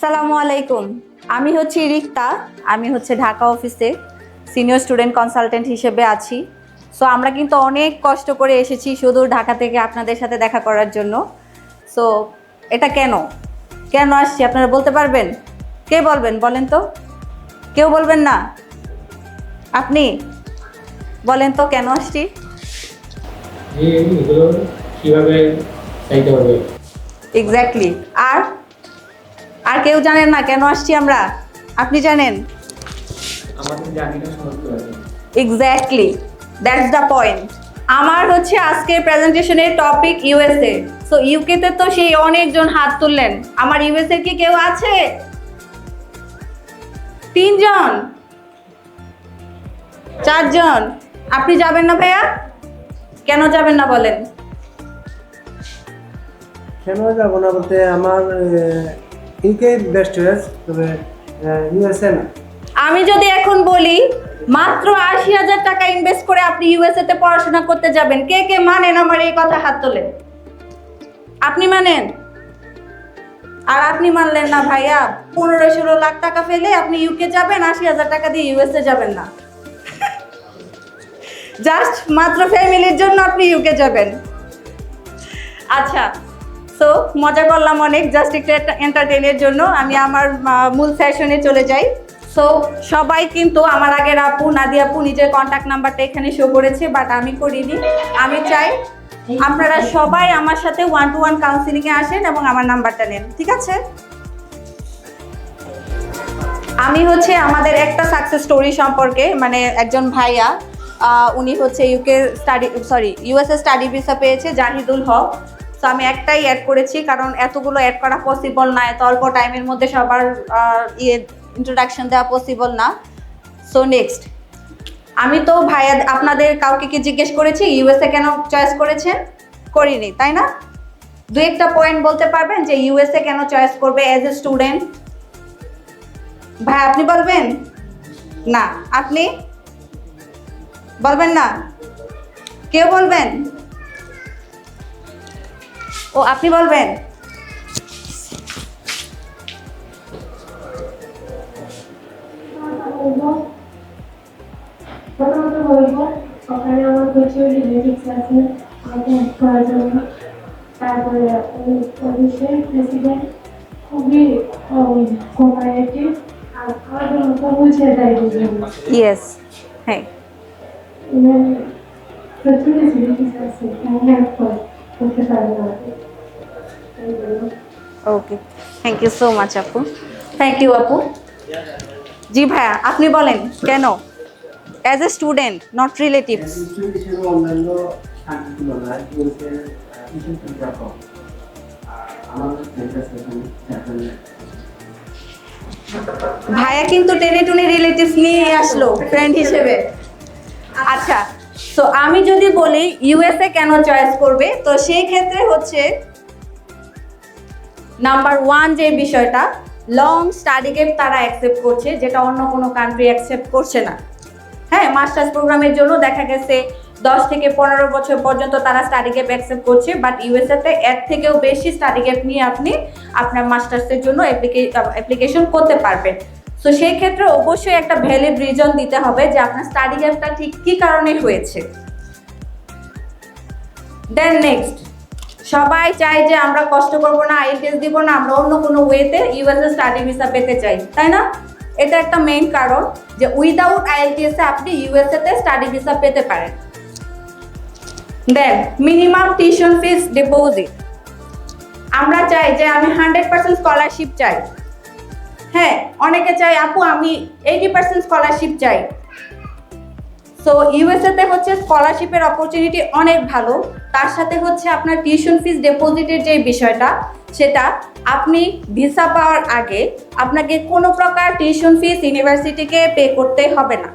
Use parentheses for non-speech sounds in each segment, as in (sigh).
আসসালামু আলাইকুম। আমি হচ্ছি রিক্তা আমি হচ্ছে ঢাকা অফিসে সিনিয়র স্টুডেন্ট কনসালটেন্ট হিসেবে আছি। সো আমরা কিন্তু অনেক কষ্ট করে এসেছি শুধু ঢাকা থেকে আপনাদের সাথে দেখা করার জন্য। সো এটা কেন? কেন আসছি আপনারা বলতে পারবেন? কে বলবেন বলেন তো? কেউ বলবেন না? আপনি বলেন তো কেন আসছি? এক্স্যাক্টলি আর কেউ জানেন না কেন আসছি আমরা? আপনি জানেন? এক্স্যাক্টলি দ্যাটস দ্য পয়েন্ট আমার হচ্ছে আজকের প্রেজেন্টেশনের টপিক ইউএসএ সো ইউকেতে তো সেই অনেকজন হাত তুললেন। আমার ইউএসএ কি কেউ আছে? তিনজন। চারজন। আপনি যাবেন না ভাইয়া? কেন যাবেন না বলেন? কেন যাব না বলতে? আমার ইউকে বেস্ট তবে ইউএসএ না। আমি যদি এখন বলি, মাত্র আশি হাজার টাকা ইনভেস্ট করে আপনি ইউএসএ তে পড়াশোনা করতে যাবেন, কে কে মানেন আমার এই কথা হাত তোলেন? আপনি মানেন? আর আপনি মানলেন না ভাইয়া, পনেরো ষোলো লাখ টাকা ফেলে আপনি ইউকে যাবেন, আশি হাজার টাকা দিয়ে ইউএসএ যাবেন না। (laughs) জাস্ট মাত্র ফ্যামিলির জন্য আপনি ইউকে যাবেন। আচ্ছা সো মজা করলাম অনেক জাস্ট একটু এন্টারটেনের জন্য। আমি আমার মূল সেশনে চলে যাই। সো সবাই কিন্তু আমার আগের আপু নাদি আপু, নিজের কন্ট্যাক্ট নাম্বারটা এখানে শো করেছে বাট আমি করিনি। আমি চাই আপনারা সবাই আমার সাথে ওয়ান টু ওয়ান কাউন্সিলিংয়ে আসেন এবং আমার নাম্বারটা নেন, ঠিক আছে? আমি হচ্ছে আমাদের একটা সাকসেস স্টোরি সম্পর্কে মানে একজন ভাইয়া উনি হচ্ছে UK study sorry USA study visa পেয়েছে, জাহিদুল হক। তো আমি একটাই অ্যাড করেছি কারণ এতগুলো অ্যাড করা পসিবল না এত অল্প টাইমের মধ্যে সবার ইয়ে ইন্ট্রোডাকশন দেওয়া পসিবল না। সো নেক্সট আমি তো ভাইয়া আপনাদের কাউকে কি জিজ্ঞেস করেছি? ইউএসএ কেন চয়েস করেছেন করিনি, তাই না? দু একটা পয়েন্ট বলতে পারবেন যে ইউএসএ কেন চয়েস করবে অ্যাজ এ স্টুডেন্ট ভাই, আপনি বলবেন? না। আপনি? বলবেন না? কেউ বলবেন? ও আপনি বলবেন প্রথমত বলব ওখানে আমার প্রচুর রিলেটিভস আছে আমাকে হেল্প করার জন্য তারপরে ওই অফিসের প্রেসিডেন্ট খুবই কোপারেটিভ আর আমার জন্য তো বুঝিয়ে দেয় বুঝলাম ইয়েস হ্যাঁ ইভেন প্রচুর রিলেটিভস আছে আমি হেল্প করতে পারব okay thank you so much আপু। থ্যাংক ইউ আপু। জি ভাইয়া আপনি বলেন কেন? As a student not relatives ভাইয়া কিন্তু টেনে টুনে রিলেটিভস নিয়ে আসলো ফ্রেন্ড হিসেবে। আচ্ছা তো আমি যদি বলি ইউএসএ কেন চয়েস করবে, তো সেই ক্ষেত্রে হচ্ছে নাম্বার ওয়ান যে বিষয়টা লং স্টাডি গেপ তারা অ্যাকসেপ্ট করছে, যেটা অন্য কোনো কান্ট্রি অ্যাকসেপ্ট করছে না। হ্যাঁ মাস্টার্স প্রোগ্রামের জন্য দেখা গেছে দশ থেকে পনেরো বছর পর্যন্ত তারা স্টাডি গ্যাপ অ্যাকসেপ্ট করছে বাট ইউএসএতে এর থেকেও বেশি স্টাডি গ্যাপ নিয়ে আপনি আপনার মাস্টার্সের জন্য অ্যাপ্লিকেশন করতে পারবেন। সো সেই ক্ষেত্রে অবশ্যই একটা ভ্যালিড রিজন দিতে হবে যে আপনার স্টাডি গ্যাপটা ঠিক কী কারণে হয়েছে। দেন নেক্সট সবাই চায় যে আমরা কষ্ট করব না আইএলটিএস দিব না, আমরা অন্য কোনো ওয়েতে ইউএসএ স্টাডি ভিসা পেতে চাই, তাই না? এটা একটা মেইন কারণ যে উইদাউট আইএলটিএস আপনি ইউএসএ তে স্টাডি ভিসা পেতে পারেন। Then minimum tuition fees deposit আমরা চাই যে আমি হান্ড্রেড পার্সেন্ট স্কলারশিপ চাই। হ্যাঁ অনেকে চাই আপু, আমি এইটি পার্সেন্ট স্কলারশিপ চাই। সো ইউএসএতে হচ্ছে স্কলারশিপের অপরচুনিটি অনেক ভালো। তার সাথে হচ্ছে আপনার টিউশন ফিস ডিপোজিটের যে বিষয়টা, সেটা আপনি ভিসা পাওয়ার আগে আপনাকে কোনো প্রকার টিউশন ফিস ইউনিভার্সিটিকে পে করতে হবে না।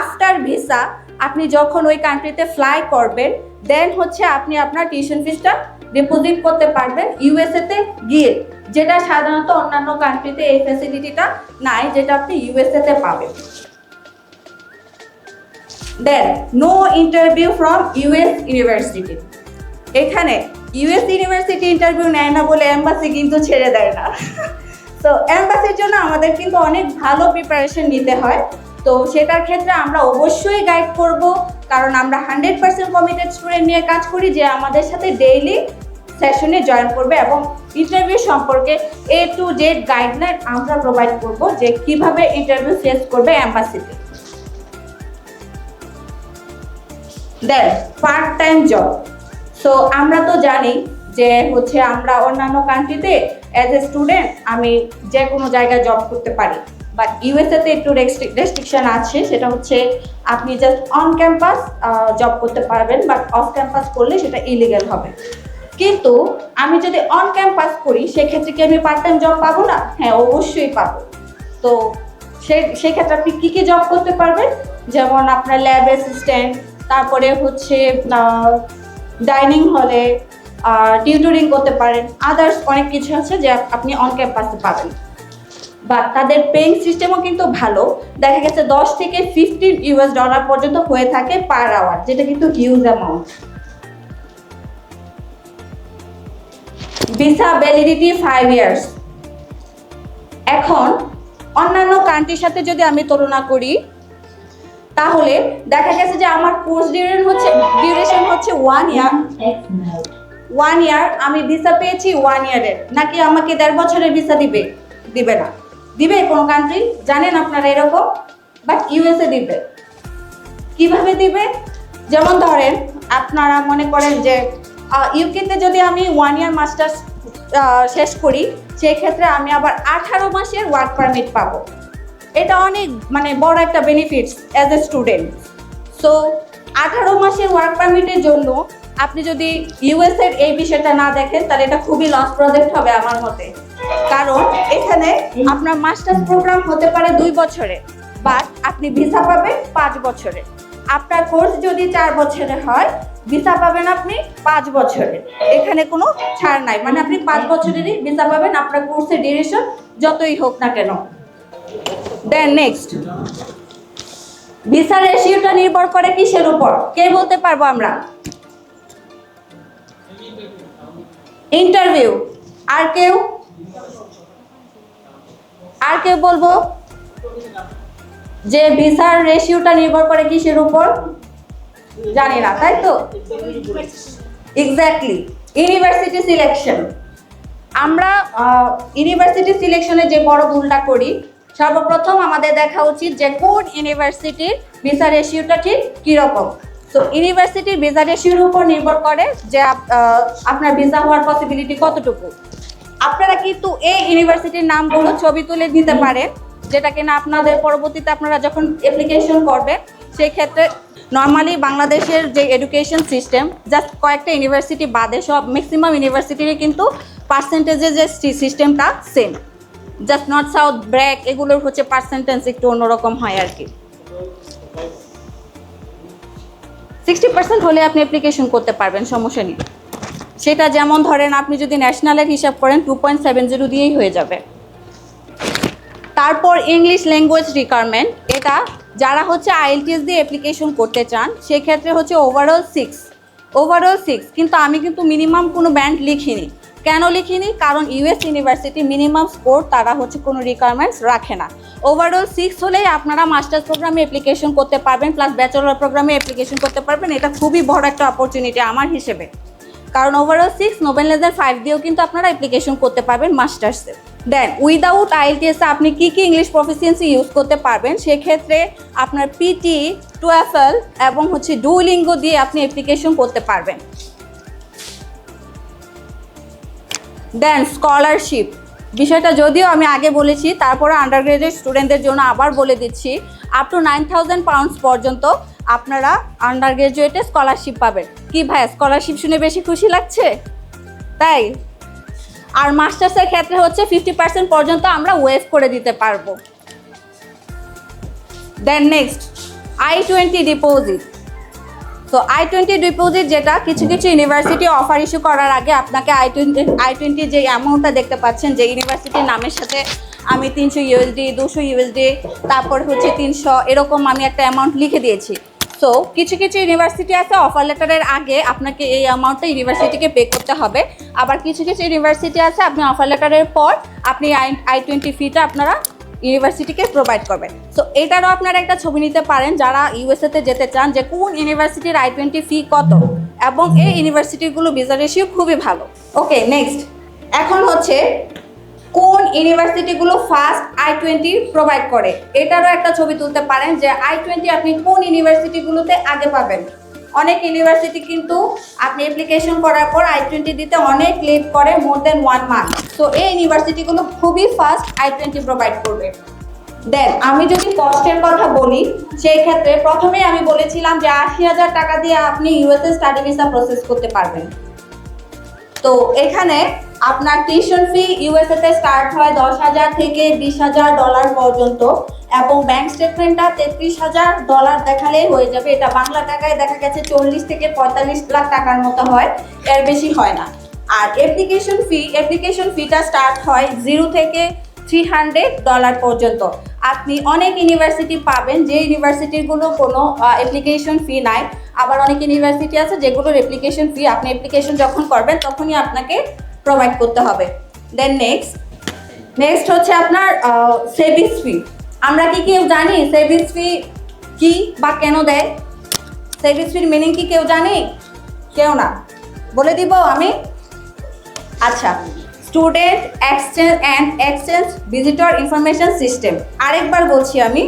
আফটার ভিসা আপনি যখন ওই কান্ট্রিতে ফ্লাই করবেন দেন হচ্ছে আপনি আপনার টিউশন ফিসটা ডিপোজিট করতে পারবেন ইউএসএতে গিয়ে। যেটা সাধারণত অন্যান্য কান্ট্রিতে এই ফ্যাসিলিটিটা নাই, যেটা আপনি ইউএসএতে পাবেন। Then no interview from US university এখানে ইউএস ইউনিভার্সিটি ইন্টারভিউ নেয় না বলে এম্বাসি কিন্তু ছেড়ে দেয় না। (laughs) তো অ্যাম্বাসির জন্য আমাদের কিন্তু অনেক ভালো প্রিপারেশন নিতে হয়। তো সেটার ক্ষেত্রে আমরা অবশ্যই গাইড করব, কারণ আমরা হান্ড্রেড পার্সেন্ট কমিটেড স্টুডেন্ট নিয়ে কাজ করি, যে আমাদের সাথে ডেইলি সেশনে জয়েন করবে এবং ইন্টারভিউ সম্পর্কে এ টু জেড গাইডলাইন আমরা প্রোভাইড করব যে কীভাবে ইন্টারভিউ ফেস করবে অ্যাম্বাসিতে then part time job so আমরা তো জানি যে হচ্ছে আমরা অন্যান্য কান্ট্রিতে অ্যাজ এ স্টুডেন্ট আমি যে কোনো জায়গায় জব করতে পারি। বাট ইউএসএতে একটু রেস্ট্রিকশন আছে, সেটা হচ্ছে আপনি জাস্ট অন ক্যাম্পাস জব করতে পারবেন বাট অফ ক্যাম্পাস করলে সেটা ইলিগাল হবে। কিন্তু আমি যদি অন ক্যাম্পাস করি, সেক্ষেত্রে কি আমি পার্ট টাইম জব পাবো না? হ্যাঁ অবশ্যই পাবো। তো সে, সেক্ষেত্রে আপনি কী কী জব করতে পারবেন? যেমন আপনার ল্যাব অ্যাসিস্ট্যান্ট তারপরে হচ্ছে ডাইনিং হলে আর টিউটরিং করতে পারেন। আদার্স অনেক কিছু আছে যে আপনি অন ক্যাম্পাসে পাবেন। বা তাদের পেইং সিস্টেমও কিন্তু ভালো। দেখা গেছে দশ থেকে ফিফটিন ইউএস ডলার পর্যন্ত হয়ে থাকে পার আওয়ার যেটা কিন্তু huge amount visa validity five years এখন অন্যান্য কান্ট্রির সাথে যদি আমি তুলনা করি, তাহলে দেখা গেছে যে আমার কোর্স ডিউরেশন হচ্ছে ডিউরেশন হচ্ছে ওয়ান ইয়ার ওয়ান ইয়ার আমি ভিসা পেয়েছি ওয়ান ইয়ারের নাকি আমাকে দেড় বছরের ভিসা দিবে? দিবে না। দিবে কোনো কান্ট্রি জানেন আপনারা এরকম? বাট ইউএসএ দিবে। কীভাবে দিবে? যেমন ধরেন, আপনারা মনে করেন যে ইউকেতে যদি আমি ওয়ান ইয়ার মাস্টার্স শেষ করি সেই ক্ষেত্রে আমি আবার আঠারো মাসের ওয়ার্ক পারমিট পাবো। এটা অনেক মানে বড় একটা benefits as a student so আঠারো মাসের ওয়ার্ক পারমিটের জন্য আপনি যদি ইউএস এর এই বিষয়টা না দেখেন, তাহলে এটা খুবই লস প্রজেক্ট হবে আমার মতে। কারণ এখানে আপনার মাস্টার্স প্রোগ্রাম হতে পারে দুই বছরে। বাট আপনি ভিসা পাবেন পাঁচ বছরে। আপনার কোর্স যদি চার বছরে হয় ভিসা পাবেন আপনি পাঁচ বছরে। এখানে কোনো ছাড় নাই। মানে আপনি পাঁচ বছরেরই ভিসা পাবেন, আপনার কোর্সের ডিউরেশন যতই হোক না কেন। দেন নেক্সট ভিসা রেশিওটা নির্ভর করে কিসের উপর? কে বলতে পারব আমরা? ইন্টারভিউ আর কেউ? আর কেউ বলব? যে ভিসার রেশিওটা নির্ভর করে কিসের উপর? জানি না, তাই তো? এক্স্যাক্টলি ইউনিভার্সিটি সিলেকশন আমরা ইউনিভার্সিটি সিলেকশনে যে বড় ভুলটা করি, সর্বপ্রথম আমাদের দেখা উচিত যে কোন ইউনিভার্সিটির ভিসা রেশিওটা ঠিক কীরকম। তো ইউনিভার্সিটির ভিসা রেশিওর উপর নির্ভর করে যে, আপ- আপনার ভিসা হওয়ার পসিবিলিটি কতটুকু। আপনারা কিন্তু এই ইউনিভার্সিটির নামগুলো ছবি তুলে দিতে পারেন। যেটা কিনা আপনাদের পরবর্তীতে আপনারা যখন অ্যাপ্লিকেশন করবেন সেই ক্ষেত্রে নর্মালি বাংলাদেশের যে এডুকেশন সিস্টেম জাস্ট কয়েকটা ইউনিভার্সিটি বাদে সব ম্যাক্সিমাম ইউনিভার্সিটিরই কিন্তু পার্সেন্টেজের যে সিস্টেমটা same just north south BRAC এগুলোর হচ্ছে পার্সেন্টেজ একটু অন্যরকম হয় আর কি। সিক্সটি পার্সেন্ট হলে আপনি অ্যাপ্লিকেশন করতে পারবেন, সমস্যা নেই। সেটা যেমন ধরেন, আপনি যদি ন্যাশনালের হিসাব করেন টু পয়েন্ট সেভেন জিরো দিয়েই হয়ে যাবে। তারপর ইংলিশ ল্যাঙ্গুয়েজ রিকোয়ারমেন্ট এটা যারা হচ্ছে আইএলটিএস দিয়ে অ্যাপ্লিকেশন করতে চান, সেক্ষেত্রে হচ্ছে ওভারঅল সিক্স ওভারঅল সিক্স কিন্তু আমি কিন্তু মিনিমাম কোনো ব্যান্ড লিখিনি। কেন লিখিনি? কারণ ইউএস ইউনিভার্সিটি মিনিমাম স্কোর তারা হচ্ছে কোনো রিকোয়ারমেন্টস রাখে না। ওভারঅল সিক্স হলেই আপনারা মাস্টার্স প্রোগ্রামে অ্যাপ্লিকেশন করতে পারবেন প্লাস ব্যাচেলর প্রোগ্রামে অ্যাপ্লিকেশন করতে পারবেন, এটা খুবই বড় একটা অপরচুনিটি আমার হিসেবে। কারণ overall six noble lesser five দিয়েও কিন্তু আপনারা অ্যাপ্লিকেশন করতে পারবেন মাস্টার্সে দেন উইদাউট আইএলটিএস আপনি কি কি ইংলিশ প্রফিসিয়েন্সি ইউজ করতে পারবেন? সেক্ষেত্রে আপনার পিটি টুয়েফএল এবং হচ্ছে ডুলিঙ্গো দিয়ে আপনি অ্যাপ্লিকেশন করতে পারবেন। দেন স্কলারশিপ বিষয়টা যদিও আমি আগে বলেছি তারপরে আন্ডার গ্রাজুয়েট স্টুডেন্টদের জন্য আবার বলে দিচ্ছি up to nine thousand pounds পর্যন্ত আপনারা আন্ডার গ্রাজুয়েটে স্কলারশিপ পাবেন। কি ভাই স্কলারশিপ শুনে বেশি খুশি লাগছে? তাই? আর মাস্টার্সের ক্ষেত্রে হচ্ছে ফিফটি পার্সেন্ট পর্যন্ত আমরা ওয়েভ করে দিতে পারব। Then next I twenty deposit তো আই টোয়েন্টি ডিপোজিট যেটা কিছু কিছু ইউনিভার্সিটি অফার ইস্যু করার আগে আপনাকে আই টোয়েন্টি আই টোয়েন্টি যে অ্যামাউন্টটা দেখতে পাচ্ছেন, যে ইউনিভার্সিটির নামের সাথে আমি তিনশো ইউএসডি দুশো ইউএসডি তারপর হচ্ছে তিনশো, এরকম আমি একটা অ্যামাউন্ট লিখে দিয়েছি। সো কিছু কিছু ইউনিভার্সিটি আছে অফার লেটারের আগে আপনাকে এই অ্যামাউন্টটা ইউনিভার্সিটিকে পে করতে হবে। আবার কিছু কিছু ইউনিভার্সিটি আছে, আপনি অফার লেটারের পর আপনি আই আই টোয়েন্টি ফিটা আপনারা ইউনিভার্সিটিকে প্রোভাইড করবেন। সো এটারও আপনারা একটা ছবি নিতে পারেন, যারা ইউএসএতে যেতে চান যে কোন ইউনিভার্সিটির আই টোয়েন্টি ফি কত, এবং এই ইউনিভার্সিটিগুলো ভিসা রেশিও খুবই ভালো। ওকে নেক্সট এখন হচ্ছে কোন ইউনিভার্সিটিগুলো ফার্স্ট আই টোয়েন্টি প্রোভাইড করে? এটারও একটা ছবি তুলতে পারেন যে আই টোয়েন্টি আপনি কোন ইউনিভার্সিটিগুলোতে আগে পাবেন। অনেক ইউনিভার্সিটি কিন্তু আপনি অ্যাপ্লিকেশন করার পর আই টোয়েন্টি দিতে অনেক লেট করে মোর দেন ওয়ান মান্থ তো এই ইউনিভার্সিটিগুলো খুবই ফাস্ট আই টোয়েন্টি প্রোভাইড করবে। দেন আমি যদি কষ্টের কথা বলি, সেই ক্ষেত্রে প্রথমে আমি বলেছিলাম যে আশি হাজার টাকা দিয়ে আপনি ইউএসএ স্টাডি ভিসা প্রসেস করতে পারবেন। তো এখানে আপনার টিউশন ফি ইউএসএ তে স্টার্ট হয় দশ হাজার থেকে বিশ হাজার ডলার পর্যন্ত এবং ব্যাংক স্টেটমেন্টটা তেত্রিশ হাজার ডলার দেখালেই হয়ে যাবে। এটা বাংলা টাকায় দেখা গেছে চল্লিশ থেকে পঁয়তাল্লিশ লাখ টাকার মতো হয়, এর বেশি হয় না। আর অ্যাপ্লিকেশন ফি অ্যাপ্লিকেশন ফিটা স্টার্ট হয় জিরো থেকে থ্রি হান্ড্রেড ডলার পর্যন্ত। আপনি অনেক ইউনিভার্সিটি পাবেন, যে ইউনিভার্সিটিগুলো কোনো অ্যাপ্লিকেশন ফি নাই। আবার অনেক ইউনিভার্সিটি আছে যেগুলোর অ্যাপ্লিকেশন ফি আপনি অ্যাপ্লিকেশন যখন করবেন তখনই আপনাকে প্রোভাইড করতে হবে। দেন নেক্সট নেক্সট হচ্ছে আপনার সেভিংস ফি আমরা কি কেউ জানি সেভিংস ফি কি বা কেন দেয়? সেভিংস ফির মিনিং কি কেউ জানি? কেউ না। বলে দিব আমি। আচ্ছা student exchange and exchange visitor information system আরেকবার বলছি আমি।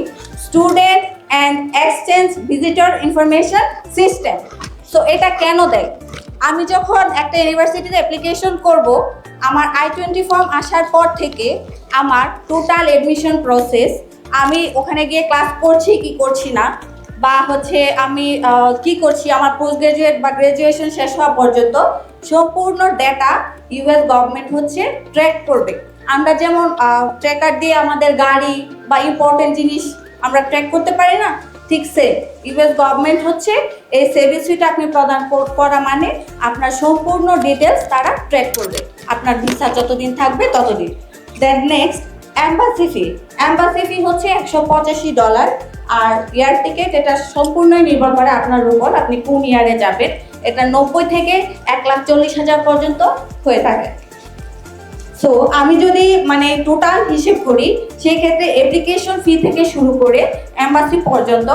Student and exchange visitor information system so এটা কেন দেয়? আমি যখন একটা ইউনিভার্সিটিতে অ্যাপ্লিকেশন করব, আমার আই টোয়েন্টি ফর্ম আসার পর থেকে আমার টোটাল এডমিশন প্রসেস আমি ওখানে গিয়ে ক্লাস করছি কি করছি না, বা হচ্ছে আমি কি করছি, আমার পোস্ট গ্রাজুয়েট বা গ্রাজুয়েশন শেষ হওয়া পর্যন্ত সম্পূর্ণ ডেটা ইউএস গভর্নমেন্ট হচ্ছে ট্র্যাক করবে। আমরা যেমন ট্র্যাকার দিয়ে আমাদের গাড়ি বা ইম্পর্টেন্ট জিনিস আমরা ট্র্যাক করতে পারি না। ঠিক সে ইউএস গভর্নমেন্ট হচ্ছে এই সার্ভিসটা আপনি প্রদান করা মানে আপনার সম্পূর্ণ ডিটেলস তারা ট্র্যাক করবে। আপনার ভিসা যতদিন থাকবে ততদিন। Then next embassy fee embassy fee হচ্ছে একশো পঁচাশি ডলার আর এয়ার টিকেট এটা সম্পূর্ণই নির্ভর করে আপনার উপর, আপনি কোন ইয়ারে যাবেন। এটা নব্বই থেকে এক লাখ চল্লিশ হাজার পর্যন্ত হয়ে থাকে। সো আমি যদি মানে টোটাল হিসেব করি সেই ক্ষেত্রে অ্যাপ্লিকেশন ফি থেকে শুরু করে অ্যাম্বাসি পর্যন্ত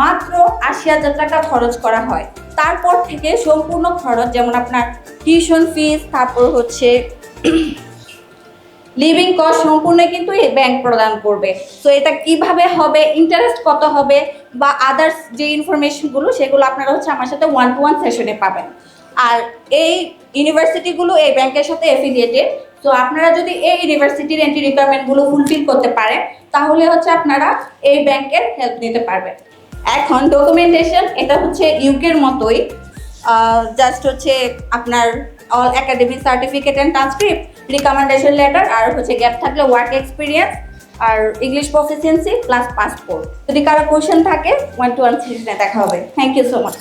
মাত্র আশি হাজার টাকা খরচ করা হয়। তারপর থেকে সম্পূর্ণ খরচ, যেমন আপনার টিউশন ফিস তারপর হচ্ছে (clears throat) লিভিং কস্ট সম্পূর্ণ কিন্তু এই ব্যাংক প্রদান করবে। সো এটা কীভাবে হবে ইন্টারেস্ট কত হবে, বা আদার্স যে ইনফরমেশনগুলো সেগুলো আপনারা হচ্ছে আমার সাথে ওয়ান টু ওয়ান সেশনে পাবেন। আর এই ইউনিভার্সিটিগুলো এই ব্যাংকের সাথে অ্যাফিলিয়েটেড তো আপনারা যদি এই ইউনিভার্সিটির এন্ট্রি রিকোয়ারমেন্টগুলো ফুলফিল করতে পারেন, তাহলে হচ্ছে আপনারা এই ব্যাংকের হেল্প নিতে পারবেন। এখন ডকুমেন্টেশন এটা হচ্ছে ইউকের মতোই জাস্ট হচ্ছে আপনার all academic certificate and transcript recommendation letter আর হচ্ছে গ্যাপ থাকলে ওয়ার্ক এক্সপিরিয়েন্স আর ইংলিশ প্রফিসিয়েন্সি প্লাস পাসপোর্ট যদি কারও কোয়েশ্চেন থাকে ওয়ান টু ওয়ান সেশনে দেখা হবে। Thank you so much